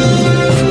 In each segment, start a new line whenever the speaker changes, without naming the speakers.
Thank you.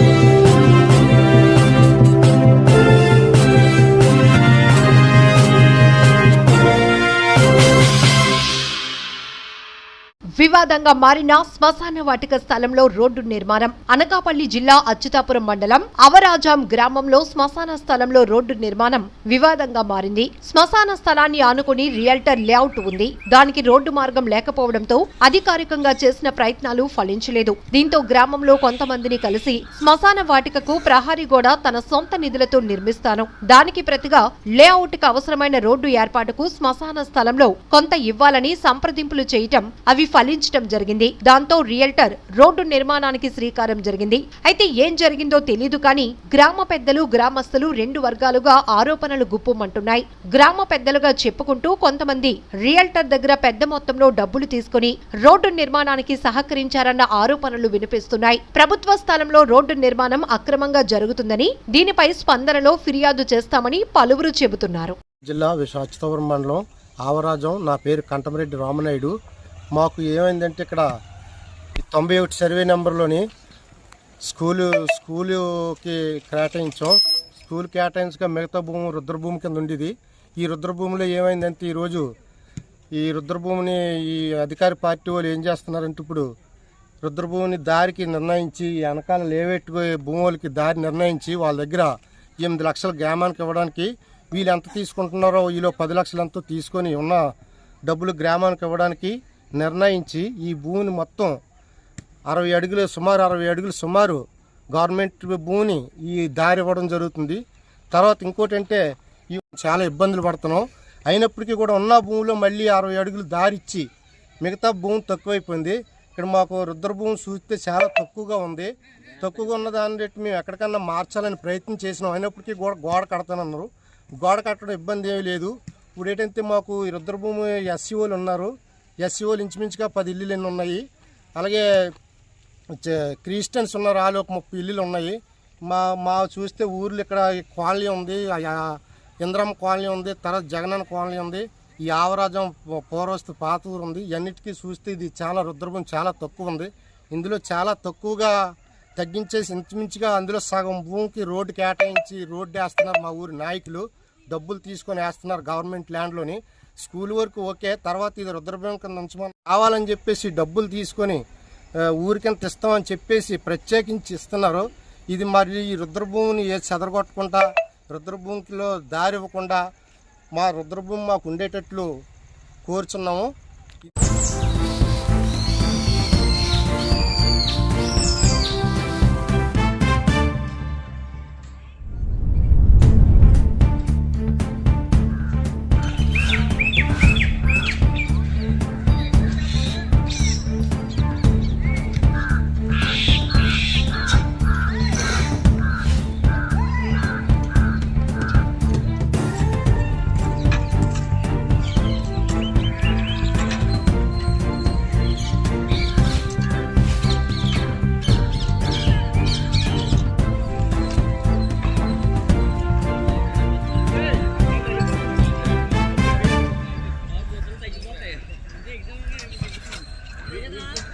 వివాదంగా మారిన శ్మశాన వాటిక స్థలంలో రోడ్డు నిర్మాణం. అనకాపల్లి జిల్లా అచ్యుతాపురం మండలం అవరాజాం గ్రామంలో శ్మశాన స్థలంలో రోడ్డు నిర్మాణం వివాదంగా మారింది. శ్మశాన స్థలాన్ని ఆనుకుని రియల్టర్ లేఅవుట్ ఉంది. దానికి రోడ్డు మార్గం లేకపోవడంతో అధికారికంగా చేసిన ప్రయత్నాలు ఫలించలేదు. దీంతో గ్రామంలో కొంతమందిని కలిసి శ్మశాన వాటికకు ప్రహారీ గోడ తన సొంత నిధులతో నిర్మిస్తాను. దానికి ప్రతిగా లేఅవుట్కు అవసరమైన రోడ్డు ఏర్పాటుకు శ్మశాన స్థలంలో కొంత ఇవ్వాలని సంప్రదింపులు చేయటం అవి ఫలించటం జరిగింది. దాంతో రియల్టర్ రోడ్డు నిర్మాణానికి శ్రీకారం జరిగింది. అయితే ఏం జరిగిందో తెలీదు కానీ గ్రామ పెద్దలు గ్రామస్తులు రెండు వర్గాలుగా ఆరోపణలు గుప్పుమంటున్నాయి. గ్రామ పెద్దలుగా చెప్పుకుంటూ కొంతమంది రియల్టర్ దగ్గర పెద్ద మొత్తంలో డబ్బులు తీసుకుని రోడ్డు నిర్మాణానికి సహకరించారన్న ఆరోపణలు వినిపిస్తున్నాయి. ప్రభుత్వ స్థలంలో రోడ్డు నిర్మాణం అక్రమంగా జరుగుతుందని దీనిపై స్పందనలో ఫిర్యాదు చేస్తామని పలువురు చెబుతున్నారు.
జిల్లా విశాఖవరం మండలం ఆవరాజం నా పేరు కంటమరెడ్డి రామనాయుడు. మాకు ఏమైందంటే ఇక్కడ తొంభై ఒకటి సర్వే నెంబర్లోని స్కూలు స్కూలుకి కేటాయించాం. స్కూల్ కేటాయించగా మిగతా భూమి రుద్రభూమి కింద ఉండేది. ఈ రుద్రభూమిలో ఏమైందంటే ఈరోజు ఈ రుద్రభూమిని ఈ అధికార పార్టీ వాళ్ళు ఏం చేస్తున్నారంటే ఇప్పుడు రుద్రభూమిని దారికి నిర్ణయించి వెనకాల లేవెట్టు భూమి వాళ్ళకి దారి నిర్ణయించి వాళ్ళ దగ్గర ఎనిమిది లక్షల గ్రామానికి ఇవ్వడానికి వీళ్ళు ఎంత తీసుకుంటున్నారో వీళ్ళు పది లక్షలు ఎంతో తీసుకొని ఉన్న డబ్బులు గ్రామానికి ఇవ్వడానికి నిర్ణయించి ఈ భూమిని మొత్తం అరవై అడుగులు సుమారు అరవై అడుగులు సుమారు గవర్నమెంట్ భూమిని ఈ దారి ఇవ్వడం జరుగుతుంది. తర్వాత ఇంకోటి అంటే ఈ చాలా ఇబ్బందులు పడుతున్నాం. అయినప్పటికీ కూడా ఉన్న భూమిలో మళ్ళీ అరవై అడుగులు దారి ఇచ్చి మిగతా భూమి తక్కువైపోయింది. ఇక్కడ మాకు రుద్రభూమి చూస్తే చాలా తక్కువగా ఉంది. తక్కువగా ఉన్న దాన్ని బట్టి మేము ఎక్కడికన్నా మార్చాలని ప్రయత్నం చేసినాం. అయినప్పటికీ గోడ గోడ కడతానన్నారు. గోడ కట్టడం ఇబ్బంది ఏమీ లేదు. ఇప్పుడు ఏంటంటే మాకు ఈ రుద్రభూమి ఎస్సీఓలు ఉన్నారు. ఎస్సీఓలు ఇంచుమించుగా పది ఇల్లులు ఎన్ని ఉన్నాయి. అలాగే క్రిస్టియన్స్ ఉన్నారు వాళ్ళు ఒక ముప్పై ఇల్లులు ఉన్నాయి. మా మా చూస్తే ఊర్లో ఇక్కడ కాలనీ ఉంది ఇంద్రం కాలనీ ఉంది తర్వాత జగనన్న కాలనీ ఉంది ఈ ఆవరాజం పూర్వస్తు పాత ఊరు ఉంది. ఇవన్నిటికీ చూస్తే ఇది చాలా రుద్రభం చాలా తక్కువ ఉంది. ఇందులో చాలా తక్కువగా తగ్గించేసి ఇంచుమించుగా అందులో సగం భూమికి రోడ్డు కేటాయించి రోడ్డు వేస్తున్నారు మా ఊరి నాయకులు. డబ్బులు తీసుకొని వేస్తున్నారు గవర్నమెంట్ ల్యాండ్లోని. స్కూల్ వరకు ఓకే తర్వాత ఇది రుద్రభూమి కింద ఉంచమని కావాలని చెప్పేసి డబ్బులు తీసుకొని ఊరికింత ఇస్తామని చెప్పేసి ప్రత్యేకించి ఇస్తున్నారు. ఇది మరి ఈ రుద్రభూమిని ఏ చెదరగొట్టకుండా రుద్రభూమికిలో దారి ఇవ్వకుండా మా రుద్రభూమి మాకు ఉండేటట్లు కోరుచున్నాము. Yeah.